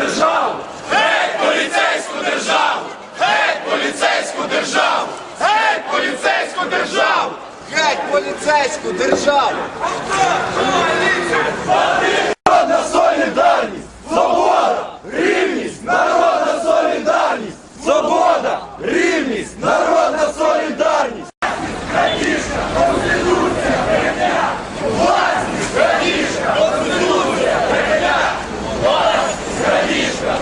державу! Геть поліцейську державу! Геть поліцейську державу! Геть поліцейську державу! Геть поліцейську державу!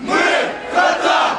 Ми – хата!